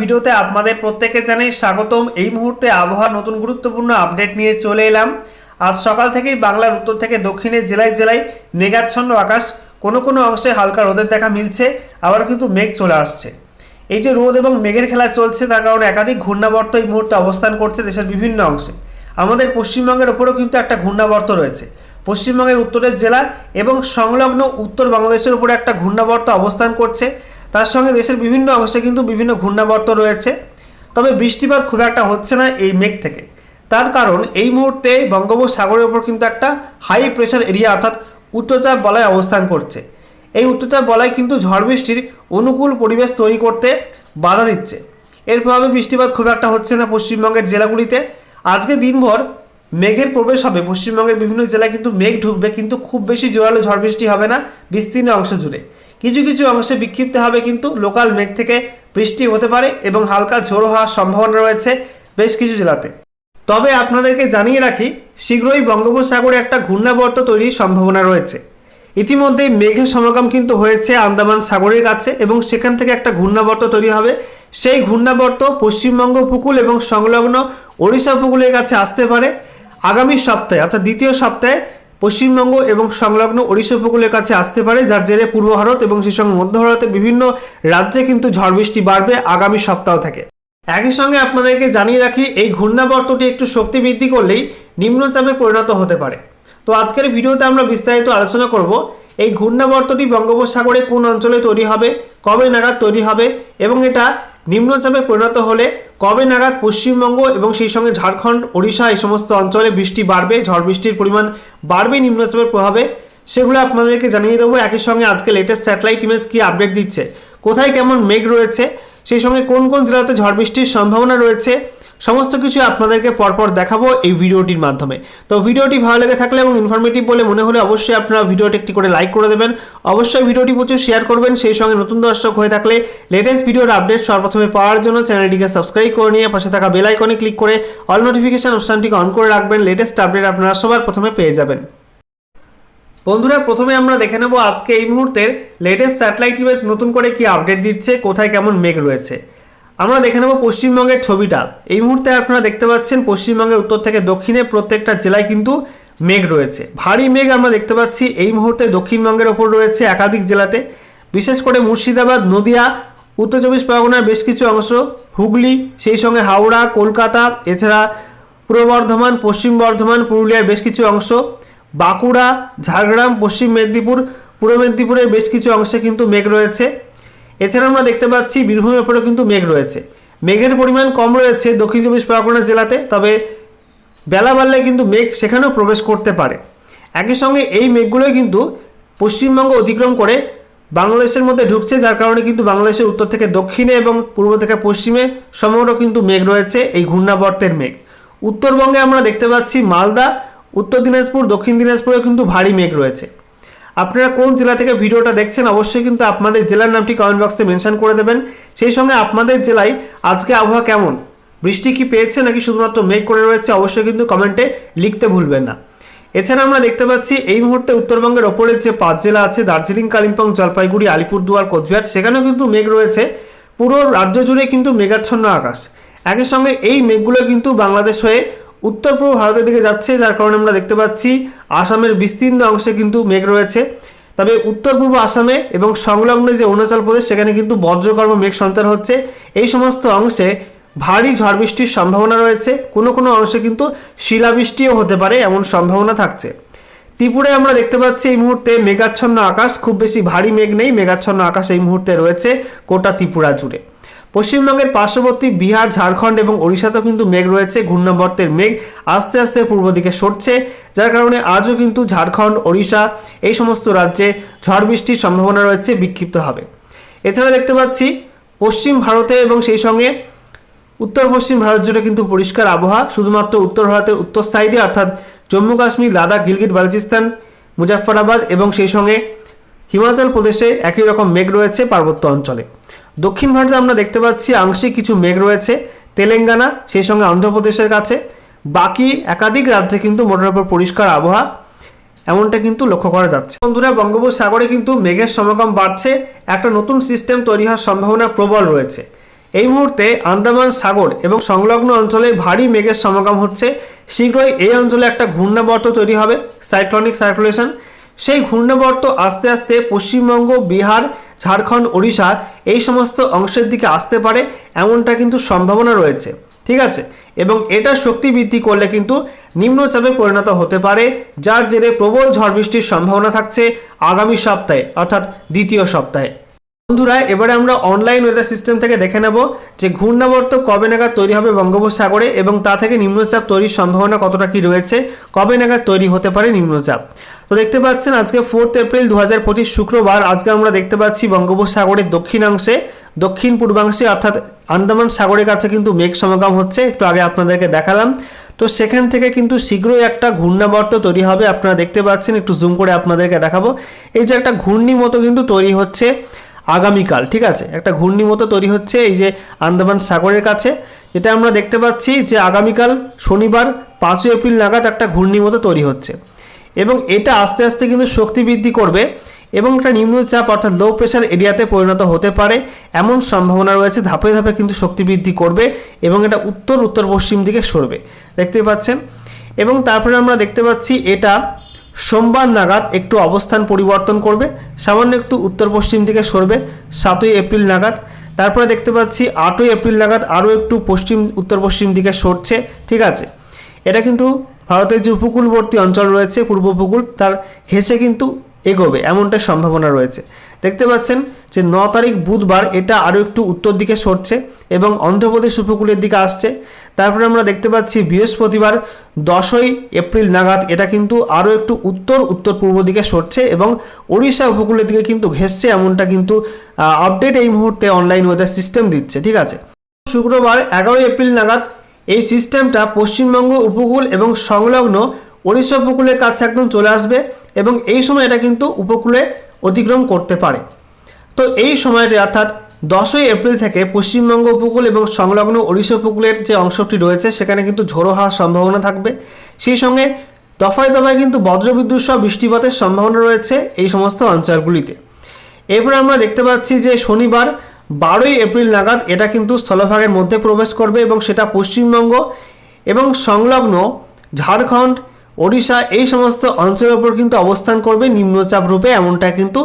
ভিডিওতে আপনাদের প্রত্যেকে জানাই স্বাগতম। এই মুহূর্তে আবহাওয়া নতুন গুরুত্বপূর্ণ আপডেট নিয়ে চলে এলাম। আজ সকাল থেকেই বাংলার উত্তর থেকে দক্ষিণের জেলায় জেলায় মেঘাচ্ছন্ন আকাশ, কোনো কোনো অংশে হালকা রোদের দেখা মিলছে, আবার কিন্তু মেঘ চলে আসছে। এই যে রোদ এবং মেঘের খেলা চলছে, তার কারণে একাধিক ঘূর্ণাবর্ত এই মুহূর্তে অবস্থান করছে দেশের বিভিন্ন অংশে। আমাদের পশ্চিমবঙ্গের ওপরেও কিন্তু একটা ঘূর্ণাবর্ত রয়েছে। পশ্চিমবঙ্গের উত্তরের জেলা এবং সংলগ্ন উত্তর বাংলাদেশের উপরে একটা ঘূর্ণাবর্ত অবস্থান করছে। তার সঙ্গে দেশের বিভিন্ন অংশে কিন্তু বিভিন্ন ঘূর্ণাবর্ত রয়েছে। তবে বৃষ্টিপাত খুব একটা হচ্ছে না এই মেঘ থেকে। তার কারণ এই মুহূর্তে বঙ্গোপসাগরের উপর কিন্তু একটা হাই প্রেশার এরিয়া অর্থাৎ উচ্চচাপ বলয় অবস্থান করছে। এই উচ্চচাপ বলয় কিন্তু ঝড় বৃষ্টির অনুকূল পরিবেশ তৈরি করতে বাধা দিচ্ছে। এর প্রভাবে বৃষ্টিপাত খুব একটা হচ্ছে না পশ্চিমবঙ্গের জেলাগুলিতে। আজকে দিনভর মেঘের প্রবেশ হবে। পশ্চিমবঙ্গের বিভিন্ন জেলায় কিন্তু মেঘ ঢুকবে, কিন্তু খুব বেশি জোরালো ঝড় বৃষ্টি হবে না। বিস্তীর্ণ অংশ জুড়ে। কিছু কিছু অংশে বিক্ষিপ্ত হবে কিন্তু লোকাল মেঘ থেকে বৃষ্টি হতে পারে এবং হালকা ঝোড়ো হওয়ার সম্ভাবনা রয়েছে বেশ কিছু জেলাতে। তবে আপনাদেরকে জানিয়ে রাখি, শীঘ্রই বঙ্গোপসাগরে একটা ঘূর্ণাবর্ত তৈরির সম্ভাবনা রয়েছে। ইতিমধ্যেই মেঘের সমাগম কিন্তু হয়েছে আন্দামান সাগরের কাছে এবং সেখান থেকে একটা ঘূর্ণাবর্ত তৈরি হবে। সেই ঘূর্ণাবর্ত পশ্চিমবঙ্গ উপকূল এবং সংলগ্ন ওড়িশা উপকূলের কাছে আসতে পারে। আগামী সপ্তাহে, অর্থাৎ দ্বিতীয় সপ্তাহে পশ্চিমবঙ্গ এবং সংলগ্ন ওড়িশা উপকূলের কাছে আসতে পারে, যার জেরে পূর্ব ভারত এবং সেই সঙ্গে মধ্য ভারতের বিভিন্ন রাজ্যে কিন্তু ঝড় বৃষ্টি বাড়বে আগামী সপ্তাহ থেকে। একই সঙ্গে আপনাদেরকে জানিয়ে রাখি, এই ঘূর্ণাবর্তটি একটু শক্তি বৃদ্ধি করলেই নিম্নচাপে পরিণত হতে পারে। তো আজকের ভিডিওতে আমরা বিস্তারিত আলোচনা করব, এই ঘূর্ণাবর্তটি বঙ্গোপসাগরে কোন অঞ্চলে তৈরি হবে, কবে নাগাদ তৈরি হবে এবং এটা নিম্নচাপে পরিণত হলে কবে নাগাদ পশ্চিমবঙ্গ এবং সেই সঙ্গে ঝাড়খণ্ড, ওড়িশা এই সমস্ত অঞ্চলে বৃষ্টি বাড়বে, ঝড় বৃষ্টির পরিমাণ বাড়বে, নিম্নচাপের প্রভাবে, সেগুলো আপনাদেরকে জানিয়ে দেবো। একই সঙ্গে আজকে লেটেস্ট স্যাটেলাইট ইমেজ কী আপডেট দিচ্ছে? কোথায় কেমন মেঘ রয়েছে? সেই সঙ্গে কোন কোন জেলাতে ঝড় বৃষ্টির সম্ভাবনা রয়েছে? সমস্ত কিছু আপনাদেরকে পরপর দেখাবো এই ভিডিওটির মাধ্যমে। তো ভিডিওটি ভালো লেগে থাকলে এবং ইনফরমেটিভ বলে মনে হলে অবশ্যই আপনারা ভিডিওটি একটি করে লাইক করে দেবেন। অবশ্যই ভিডিওটি প্রচুর শেয়ার করবেন, সেই সঙ্গে নতুন দর্শক হয়ে থাকলে লেটেস্ট ভিডিওর আপডেট সর্বপ্রথমে পাওয়ার জন্য চ্যানেলটিকে সাবস্ক্রাইব করে নিয়ে পাশে থাকা বেল আইকনে ক্লিক করে অল নোটিফিকেশন অপশানটিকে অন করে রাখবেন লেটেস্ট আপডেট আপনারা সবার প্রথমে পেয়ে যাবেন। বন্ধুরা, প্রথমে আমরা দেখে নেব আজকে এই মুহূর্তের লেটেস্ট স্যাটেলাইট ইমেজ নতুন করে কি আপডেট দিচ্ছে, কোথায় কেমন মেঘ রয়েছে। আমরা দেখে নেব পশ্চিমবঙ্গের ছবিটা। এই মুহূর্তে আপনারা দেখতে পাচ্ছেন পশ্চিমবঙ্গের উত্তর থেকে দক্ষিণে প্রত্যেকটা জেলায় কিন্তু মেঘ রয়েছে। ভারী মেঘ আমরা দেখতে পাচ্ছি। এই মুহূর্তে দক্ষিণবঙ্গের ওপর রয়েছে একাধিক জেলাতে। বিশেষ করে মুর্শিদাবাদ, নদিয়া, উত্তর চব্বিশ পরগনার বেশ কিছু অংশ, হুগলি, সেই সঙ্গে হাওড়া, কলকাতা, এছাড়া পূর্ব বর্ধমান, পশ্চিম বর্ধমান, পুরুলিয়ার বেশ কিছু অংশ। বাঁকুড়া, ঝাড়গ্রাম, পশ্চিম মেদিনীপুর, পূর্ব মেদিনীপুরের বেশ কিছু অংশে কিন্তু মেঘ রয়েছে। এছাড়া আমরা দেখতে পাচ্ছি বীরভূমের ওপরেও কিন্তু মেঘ রয়েছে। মেঘের পরিমাণ কম রয়েছে দক্ষিণ চব্বিশ পরগনা জেলাতে, তবে বেলা বাড়লে কিন্তু মেঘ সেখানেও প্রবেশ করতে পারে। একই সঙ্গে এই মেঘগুলোই কিন্তু পশ্চিমবঙ্গ অতিক্রম করে বাংলাদেশের মধ্যে ঢুকছে, যার কারণে কিন্তু বাংলাদেশের উত্তর থেকে দক্ষিণে এবং পূর্ব থেকে পশ্চিমে সমগ্র কিন্তু মেঘ রয়েছে, এই ঘূর্ণাবর্তের মেঘ। উত্তরবঙ্গে আমরা দেখতে পাচ্ছি মালদা, উত্তর দিনাজপুর, দক্ষিণ দিনাজপুরেও কিন্তু ভারী মেঘ রয়েছে। আপনারা কোন জেলা থেকে ভিডিওটা দেখছেন অবশ্যই কিন্তু আপনাদের জেলার নামটি কমেন্ট বক্সে মেনশন করে দেবেন। সেই সঙ্গে আপনাদের জেলায় আজকে আবহাওয়া কেমন? বৃষ্টি কি পেয়েছে নাকি শুধুমাত্র মেঘ করে রয়েছে অবশ্যই কিন্তু কমেন্টে লিখতে ভুলবেন না। এছাড়া আমরা দেখতে পাচ্ছি এই মুহূর্তে উত্তরবঙ্গের ওপরের যে পাঁচ জেলা আছে, দার্জিলিং, কালিম্পং, জলপাইগুড়ি, আলিপুরদুয়ার, কোচবিহার, সেখানেও কিন্তু মেঘ রয়েছে। পুরো রাজ্য জুড়ে কিন্তু মেঘাচ্ছন্ন আকাশ। একই সঙ্গে এই মেঘগুলো কিন্তু বাংলাদেশ হয়ে উত্তর পূর্ব ভারতের দিকে যাচ্ছে, যার কারণে আমরা দেখতে পাচ্ছি আসামের বিস্তীর্ণ অংশে কিন্তু মেঘ রয়েছে। তবে উত্তর পূর্ব আসামে এবং সংলগ্ন যে অরুণাচল প্রদেশ, সেখানে কিন্তু বজ্রকর্ম মেঘ সঞ্চার হচ্ছে। এই সমস্ত অংশে ভারী ঝড় বৃষ্টির সম্ভাবনা রয়েছে। কোনো কোনো অংশে কিন্তু শিলাবৃষ্টিও হতে পারে, এমন সম্ভাবনা থাকছে। ত্রিপুরায় আমরা দেখতে পাচ্ছি এই মুহূর্তে মেঘাচ্ছন্ন আকাশ, খুব বেশি ভারী মেঘ নেই, মেঘাচ্ছন্ন আকাশ এই মুহূর্তে রয়েছে গোটা ত্রিপুরা জুড়ে। পশ্চিমবঙ্গের পার্শ্ববর্তী বিহার, ঝাড়খণ্ড এবং ওড়িশাতেও কিন্তু মেঘ রয়েছে, ঘূর্ণাবর্তের মেঘ আস্তে আস্তে পূর্ব দিকে সরছে, যার কারণে আজও কিন্তু ঝাড়খণ্ড, ওড়িশা এই সমস্ত রাজ্যে ঝড় বৃষ্টির সম্ভাবনা রয়েছে বিক্ষিপ্ত হবে এছাড়া দেখতে পাচ্ছি পশ্চিম ভারতে এবং সেই সঙ্গে উত্তর পশ্চিম ভারত জুড়ে কিন্তু পরিষ্কার আবহাওয়া, শুধুমাত্র উত্তর ভারতের উত্তর সাইডে অর্থাৎ জম্মু কাশ্মীর, লাদাখ, গিলগিট, বালুচিস্তান, মুজাফফরাবাদ এবং সেই সঙ্গে হিমাচল প্রদেশে একই রকম মেঘ রয়েছে পার্বত্য অঞ্চলে। দক্ষিণ ভারতে আমরা দেখতে পাচ্ছি আংশিক কিছু মেঘ রয়েছে, তেলেঙ্গানা, সেই সঙ্গে অন্ধ্রপ্রদেশের কাছে। বাকি একাধিক রাজ্যে কিন্তু মোটের উপর পরিষ্কার আবহাওয়া, এমনটা কিন্তু লক্ষ্য করা যাচ্ছে। বন্ধুরা, বঙ্গোপসাগরে কিন্তু মেঘের সমাগম বাড়ছে, একটা নতুন সিস্টেম তৈরি হওয়ার সম্ভাবনা প্রবল রয়েছে। এই মুহূর্তে আন্দামান সাগর এবং সংলগ্ন অঞ্চলে ভারী মেঘের সমাগম হচ্ছে। শীঘ্রই এই অঞ্চলে একটা ঘূর্ণাবর্ত তৈরি হবে সাইক্লনিক সার্কুলেশন সেই ঘূর্ণাবর্ত আস্তে আস্তে পশ্চিমবঙ্গ, বিহার, ঝাড়খণ্ড, ওড়িশা এই সমস্ত অংশের দিকে আসতে পারে এমনটা কিন্তু সম্ভাবনা রয়েছে। ঠিক আছে? এবং এটা শক্তি বৃদ্ধি করলে কিন্তু নিম্নচাপে পরিণত হতে পারে, যার জেরে প্রবল ঝড় বৃষ্টির সম্ভাবনা থাকছে আগামী সপ্তাহে, অর্থাৎ দ্বিতীয় সপ্তাহে। বন্ধুরা, এবারে আমরা অনলাইন ওয়েদার সিস্টেম থেকে দেখে নেব যে ঘূর্ণাবর্ত কবে নাগাদ তৈরি হবে বঙ্গোপসাগরে এবং তা থেকে নিম্নচাপ তৈরির সম্ভাবনা কতটা কি রয়েছে, কবে নাগাদ তৈরি হতে পারে নিম্নচাপ। তো দেখতে পাচ্ছেন আজকে ফোর্থ এপ্রিল দু হাজার পঁচিশ শুক্রবার। আজকে আমরা দেখতে পাচ্ছি বঙ্গোপসাগরের দক্ষিণাংশে, দক্ষিণ পূর্বাংশে অর্থাৎ আন্দামান সাগরের কাছে কিন্তু মেঘ সমাগম হচ্ছে। একটু আগে আপনাদেরকে দেখালাম। তো সেখান থেকে কিন্তু শীঘ্রই একটা ঘূর্ণাবর্ত তৈরি হবে। আপনারা দেখতে পাচ্ছেন, একটু জুম করে আপনাদেরকে দেখাবো। এই যে একটা ঘূর্ণি মতো কিন্তু তৈরি হচ্ছে আগামীকাল, ঠিক আছে? একটা ঘূর্ণি মতো তৈরি হচ্ছে এই যে আন্দামান সাগরের কাছে। যেটা আমরা দেখতে পাচ্ছি যে আগামীকাল শনিবার পাঁচই এপ্রিল নাগাদ একটা ঘূর্ণি মতো তৈরি হচ্ছে। এবং এটা আস্তে আস্তে কিন্তু শক্তি বৃদ্ধি করবে এবং একটা নিম্নচাপ অর্থাৎ লো প্রেশার এরিয়াতে পরিণত হতে পারে। এমন সম্ভাবনা রয়েছে, ধাপে ধাপে কিন্তু শক্তি বৃদ্ধি করবে এবং এটা উত্তর উত্তর পশ্চিম দিকে সরবে। দেখতে পাচ্ছেন? এবং তারপরে আমরা দেখতে পাচ্ছি এটা সোমবার নাগাদ একটু অবস্থান পরিবর্তন করবে। সামান্য একটু উত্তর পশ্চিম দিকে সরবে, সাতই এপ্রিল নাগাদ। তারপরে দেখতে পাচ্ছি আটই এপ্রিল নাগাদ আরও একটু পশ্চিম, উত্তর পশ্চিম দিকে সরছে, ঠিক আছে? এটা কিন্তু ভারতের যে উপকূলবর্তী অঞ্চল রয়েছে, পূর্ব উপকূল, তার ঘেঁষে কিন্তু এগোবে এমনটাই সম্ভাবনা রয়েছে। দেখতে পাচ্ছেন যে ন তারিখ বুধবার এটা আরও একটু উত্তর দিকে সরছে এবং অন্ধ্রপ্রদেশ উপকূলের দিকে আসছে। তারপরে আমরা দেখতে পাচ্ছি বৃহস্পতিবার দশই এপ্রিল নাগাদ এটা কিন্তু আরও একটু উত্তর উত্তর পূর্ব দিকে সরছে এবং ওড়িশা উপকূলের দিকে কিন্তু ঘেসছে এমনটা কিন্তু আপডেট এই মুহূর্তে অনলাইন ওয়েদার সিস্টেম দিচ্ছে, ঠিক আছে? শুক্রবার এগারোই এপ্রিল নাগাদ এই সিস্টেমটা পশ্চিমবঙ্গ, উপকূল এবং সংলগ্ন ওড়িশা উপকূলের কাছে একদম চলে আসবে এবং এই সময় এটা কিন্তু উপকূলে অতিক্রম করতে পারে। তো এই সময়টি অর্থাৎ দশই এপ্রিল থেকে পশ্চিমবঙ্গ উপকূল এবং সংলগ্ন ওড়িশা উপকূলের যে অংশটি রয়েছে, সেখানে কিন্তু ঝোড়ো হওয়ার সম্ভাবনা থাকবে। সেই সঙ্গে দফায় দফায় কিন্তু বজ্রবিদ্যুৎ সহ বৃষ্টিপাতের সম্ভাবনা রয়েছে এই সমস্ত অঞ্চলগুলিতে। এরপর আমরা দেখতে পাচ্ছি যে শনিবার বারোই এপ্রিল নাগাদ এটা কিন্তু স্থলভাগের মধ্যে প্রবেশ করবে এবং সেটা পশ্চিমবঙ্গ এবং সংলগ্ন ঝাড়খণ্ড, ওড়িশা এই সমস্ত অঞ্চলের উপর কিন্তু অবস্থান করবে নিম্নচাপ রূপে এমনটা কিন্তু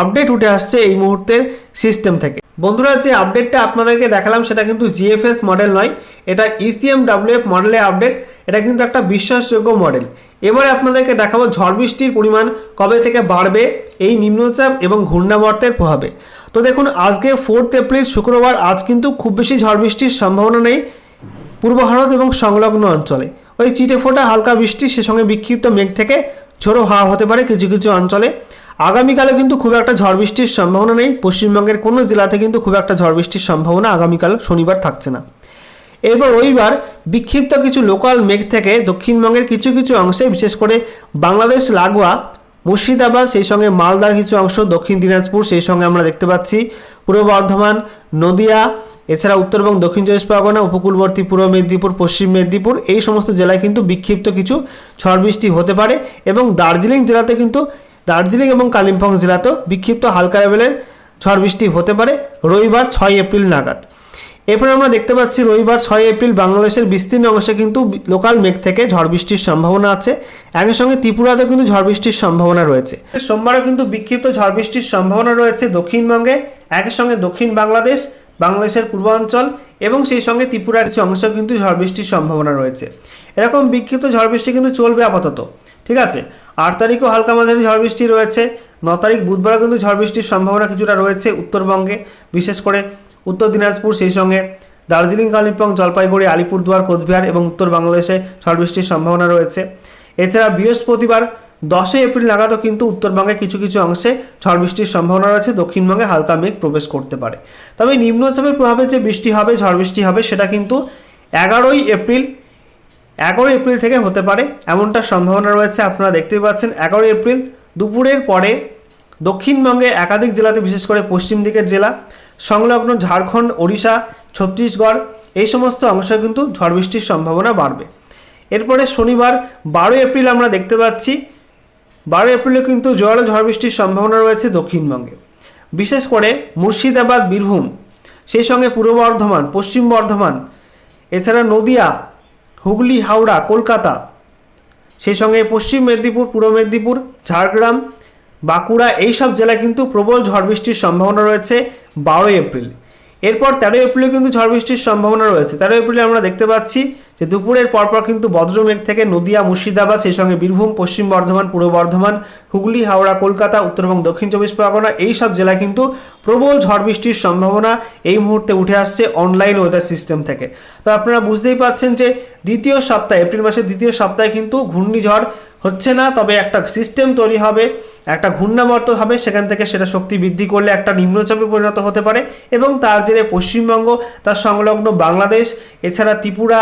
আপডেট উঠে আসছে এই মুহূর্তের সিস্টেম থেকে। বন্ধুরা, যে আপডেটটা আপনাদেরকে দেখালাম সেটা কিন্তু জিএফএস মডেল নয়, এটা ইসিএম ডাব্লিউএফ মডেলের আপডেট এটা কিন্তু একটা বিশ্বাসযোগ্য মডেল এবারে আপনাদেরকে দেখাবো ঝড় বৃষ্টির পরিমাণ কবে থেকে বাড়বে, এই নিম্নচাপ এবং ঘূর্ণাবর্তের প্রভাবে। তো দেখুন, আজকে ফোর্থ এপ্রিল শুক্রবার, আজ কিন্তু খুব বেশি ঝড় বৃষ্টির সম্ভাবনা নেই পূর্ব ভারত এবং সংলগ্ন অঞ্চলে। ওই চিটে ফোটা হালকা বৃষ্টি, সে সঙ্গে বিক্ষিপ্ত মেঘ থেকে ঝোড়ো হাওয়া হতে পারে কিছু কিছু অঞ্চলে। আগামীকালে কিন্তু খুব একটা ঝড় বৃষ্টির সম্ভাবনা নেই। পশ্চিমবঙ্গের কোনো জেলাতে কিন্তু খুব একটা ঝড় বৃষ্টির সম্ভাবনা আগামীকাল শনিবার থাকছে না। এরপর রবিবার বিক্ষিপ্ত কিছু লোকাল মেঘ থেকে দক্ষিণবঙ্গের কিছু কিছু অংশে, বিশেষ করে বাংলাদেশ, লাগোয়া মুর্শিদাবাদ, সেই সঙ্গে মালদার কিছু অংশ, দক্ষিণ দিনাজপুর, সেই সঙ্গে আমরা দেখতে পাচ্ছি পূর্ব বর্ধমান, নদিয়া, এছাড়া উত্তর এবং দক্ষিণ চব্বিশ পরগনা, উপকূলবর্তী পূর্ব মেদিনীপুর, পশ্চিম মেদিনীপুর, এই সমস্ত জেলায় কিন্তু বিক্ষিপ্ত কিছু ঝড় বৃষ্টি হতে পারে এবং দার্জিলিং জেলাতে কিন্তু, দার্জিলিং এবং কালিম্পং জেলাতেও বিক্ষিপ্ত হালকা লেভেলের ঝড় বৃষ্টি হতে পারে রবিবার ছয় এপ্রিল নাগাদ। এরপরে আমরা দেখতে পাচ্ছি রবিবার ছয় এপ্রিল বাংলাদেশের বিস্তীর্ণ অংশে কিন্তু লোকাল মেঘ থেকে ঝড় বৃষ্টির সম্ভাবনা আছে। একই সঙ্গে ত্রিপুরাতেও কিন্তু ঝড় বৃষ্টির সম্ভাবনা রয়েছে। সোমবারও কিন্তু বিক্ষিপ্ত ঝড় বৃষ্টির সম্ভাবনা রয়েছে দক্ষিণবঙ্গে। একই সঙ্গে দক্ষিণ বাংলাদেশ, বাংলাদেশের পূর্বাঞ্চল এবং সেই সঙ্গে ত্রিপুরার কিছু অংশ কিন্তু ঝড় বৃষ্টির সম্ভাবনা রয়েছে। এরকম বিক্ষিপ্ত ঝড় বৃষ্টি কিন্তু চলবে আপাতত, ঠিক আছে? আট তারিখও হালকা মাঝারি ঝড় বৃষ্টি রয়েছে। ন তারিখ বুধবারও কিন্তু ঝড় বৃষ্টির সম্ভাবনা কিছুটা রয়েছে উত্তরবঙ্গে। বিশেষ করে উত্তর দিনাজপুর, সেই সঙ্গে দার্জিলিং, কালিম্পং, জলপাইগুড়ি, আলিপুরদুয়ার, কোচবিহার এবং উত্তর বাংলাদেশে ঝড় বৃষ্টির সম্ভাবনা রয়েছে। এছাড়া বৃহস্পতিবার দশই এপ্রিল নাগাদও কিন্তু উত্তরবঙ্গে কিছু কিছু অংশে ঝড় বৃষ্টির সম্ভাবনা রয়েছে। দক্ষিণবঙ্গে হালকা মেঘ প্রবেশ করতে পারে। তবে নিম্নচাপের প্রভাবে যে বৃষ্টি হবে ঝড় বৃষ্টি হবে, সেটা কিন্তু এগারোই এপ্রিল এগারোই এপ্রিল থেকে হতে পারে এমনটা সম্ভাবনা রয়েছে। আপনারা দেখতেই পাচ্ছেন, এগারোই এপ্রিল দুপুরের পরে দক্ষিণবঙ্গে একাধিক জেলাতে, বিশেষ করে পশ্চিম দিকের জেলা সংলগ্ন ঝাড়খণ্ড, ওড়িশা, ছত্তিশগড়, এই সমস্ত অংশে কিন্তু ঝড় বৃষ্টির সম্ভাবনা বাড়বে। এরপরে শনিবার, বারোই এপ্রিল আমরা দেখতে পাচ্ছি বারো এপ্রিলে কিন্তু জোরালো ঝড় বৃষ্টির সম্ভাবনা রয়েছে দক্ষিণবঙ্গে। বিশেষ করে মুর্শিদাবাদ, বীরভূম, সেই সঙ্গে পূর্ব বর্ধমান, পশ্চিম বর্ধমান, এছাড়া নদিয়া, হুগলি, হাওড়া, কলকাতা, সেই সঙ্গে পশ্চিম মেদিনীপুর, পূর্ব মেদিনীপুর, ঝাড়গ্রাম বাঁকুড়া এই সব জেলায় কিন্তু প্রবল ঝড় বৃষ্টির সম্ভাবনা রয়েছে বারোই এপ্রিল। এরপর তেরোই এপ্রিলে কিন্তু ঝড় বৃষ্টির সম্ভাবনা রয়েছে। তেরো এপ্রিলে আমরা দেখতে পাচ্ছি যে দুপুরের পরপর কিন্তু বজ্রমেঘ থেকে নদিয়া, মুর্শিদাবাদ, সেই সঙ্গে বীরভূম, পশ্চিম বর্ধমান, পূর্ব বর্ধমান, হুগলি, হাওড়া, কলকাতা, উত্তর এবং দক্ষিণ চব্বিশ পরগনা এই সব জেলায় কিন্তু প্রবল ঝড় বৃষ্টির সম্ভাবনা এই মুহূর্তে উঠে আসছে অনলাইন ওয়েদার সিস্টেম থেকে। তো আপনারা বুঝতেই পাচ্ছেন যে দ্বিতীয় সপ্তাহে, এপ্রিল মাসের দ্বিতীয় সপ্তাহে কিন্তু ঘূর্ণিঝড় হচ্ছে না, তবে একটা সিস্টেম তৈরি হবে, একটা ঘূর্ণাবর্ত হবে, সেখান থেকে সেটা শক্তি বৃদ্ধি করলে একটা নিম্নচাপে পরিণত হতে পারে এবং তার জেরে পশ্চিমবঙ্গ, তার সংলগ্ন বাংলাদেশ, এছাড়া ত্রিপুরা,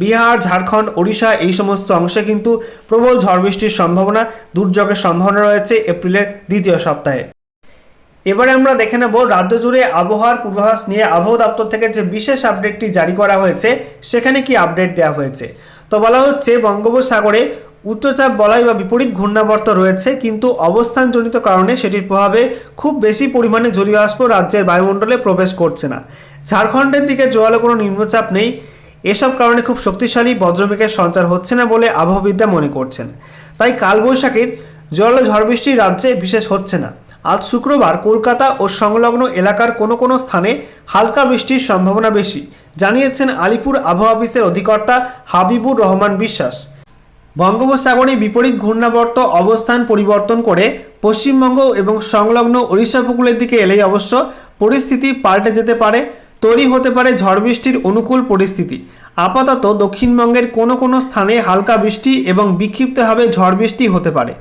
বিহার, ঝাড়খণ্ড, ওড়িশা এই সমস্ত অংশে কিন্তু প্রবল ঝড় বৃষ্টির সম্ভাবনা, দুর্যোগের সম্ভাবনা রয়েছে এপ্রিলের দ্বিতীয় সপ্তাহে। এবারে আমরা দেখে নেব রাজ্য জুড়ে আবহাওয়ার পূর্বাভাস নিয়ে আবহাওয়া দপ্তর থেকে যে বিশেষ আপডেটটি জারি করা হয়েছে, সেখানে কি আপডেট দেওয়া হয়েছে। তো বলা হচ্ছে বঙ্গোপসাগরে উচ্চচাপ বলয় বা বিপরীত ঘূর্ণাবর্ত রয়েছে, কিন্তু অবস্থানজনিত কারণে সেটির প্রভাবে খুব বেশি পরিমাণে জলীয় বাষ্প রাজ্যের বায়ুমণ্ডলে প্রবেশ করছে না। ঝাড়খণ্ডের দিকে জোয়ালো কোনো নিম্নচাপ নেই। এসব কারণে খুব শক্তিশালী বজ্রমেঘের সঞ্চার হচ্ছে না বলে আবহাওয়বিদরা মনে করছেন। তাই কালবৈশাখীর জল ঝড় বৃষ্টি রাজ্যে বিশেষ হচ্ছে না। আজ শুক্রবার কলকাতা ও সংলগ্ন এলাকার কোনো কোনো স্থানে হালকা বৃষ্টির সম্ভাবনা বেশি, জানিয়েছেন আলিপুর আবহাওয়া অফিসের অধিকর্তা হাবিবুর রহমান বিশ্বাস। বঙ্গোপসাগরে বিপরীত ঘূর্ণাবর্ত অবস্থান পরিবর্তন করে পশ্চিমবঙ্গ এবং সংলগ্ন ওড়িশা উপকূলের দিকে এলেই অবশ্য পরিস্থিতি পাল্টে যেতে পারে, তৈরি হতে পারে ঝড় বৃষ্টির অনুকূল পরিস্থিতি। আপাতত দক্ষিণবঙ্গের কোনো কোনো স্থানে হালকা বৃষ্টি এবং বিক্ষিপ্তভাবে ঝড় বৃষ্টি হতে পারে।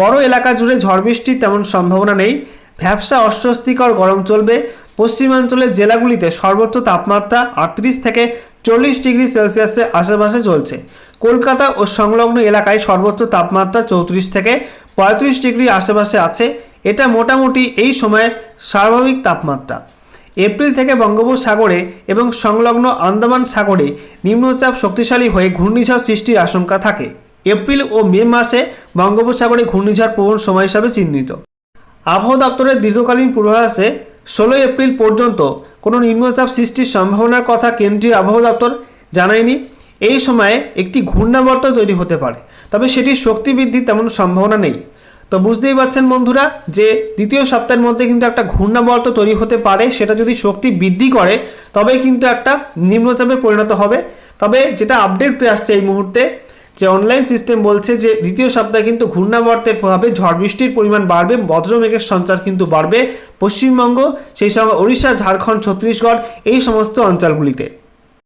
বড় এলাকা জুড়ে ঝড় বৃষ্টির তেমন সম্ভাবনা নেই। ভ্যাবসা অস্বস্তিকর গরম চলবে। পশ্চিমাঞ্চলের জেলাগুলিতে সর্বোচ্চ তাপমাত্রা আটত্রিশ থেকে চল্লিশ ডিগ্রি সেলসিয়াসের আশেপাশে চলছে। কলকাতা ও সংলগ্ন এলাকায় সর্বোচ্চ তাপমাত্রা চৌত্রিশ থেকে পঁয়ত্রিশ ডিগ্রি আশেপাশে আছে। এটা মোটামুটি এই সময়ের স্বাভাবিক তাপমাত্রা। এপ্রিল থেকে বঙ্গোপসাগরে এবং সংলগ্ন আন্দামান সাগরে নিম্নচাপ শক্তিশালী হয়ে ঘূর্ণিঝড় সৃষ্টির আশঙ্কা থাকে। এপ্রিল ও মে মাসে বঙ্গোপসাগরে ঘূর্ণিঝড় প্রবণ সময় হিসাবে চিহ্নিত। আবহাওয়া দপ্তরের দীর্ঘকালীন পূর্বাভাসে ষোলোই এপ্রিল পর্যন্ত কোনো নিম্নচাপ সৃষ্টির সম্ভাবনার কথা কেন্দ্রীয় আবহাওয়া দপ্তর জানায়নি। এই সময়ে একটি ঘূর্ণাবর্ত তৈরি হতে পারে, তবে সেটির শক্তি বৃদ্ধির তেমন সম্ভাবনা নেই। তো বুঝতেই পারছেন বন্ধুরা যে দ্বিতীয় সপ্তাহের মধ্যে কিন্তু একটা ঘূর্ণাবর্ত তৈরি হতে পারে, সেটা যদি শক্তি বৃদ্ধি করে, তবে কিন্তু একটা নিম্নচাপে পরিণত হবে। তবে যেটা আপডেট পেয়ে আসছে এই মুহূর্তে, যে অনলাইন সিস্টেম বলছে যে দ্বিতীয় সপ্তাহে কিন্তু ঘূর্ণাবর্তের প্রভাবে ঝড় বৃষ্টির পরিমাণ বাড়বে, বজ্রমেঘের সঞ্চার কিন্তু বাড়বে পশ্চিমবঙ্গ, সেই সঙ্গে ওড়িশা, ঝাড়খণ্ড, ছত্তিশগড়, এই সমস্ত অঞ্চলগুলিতে।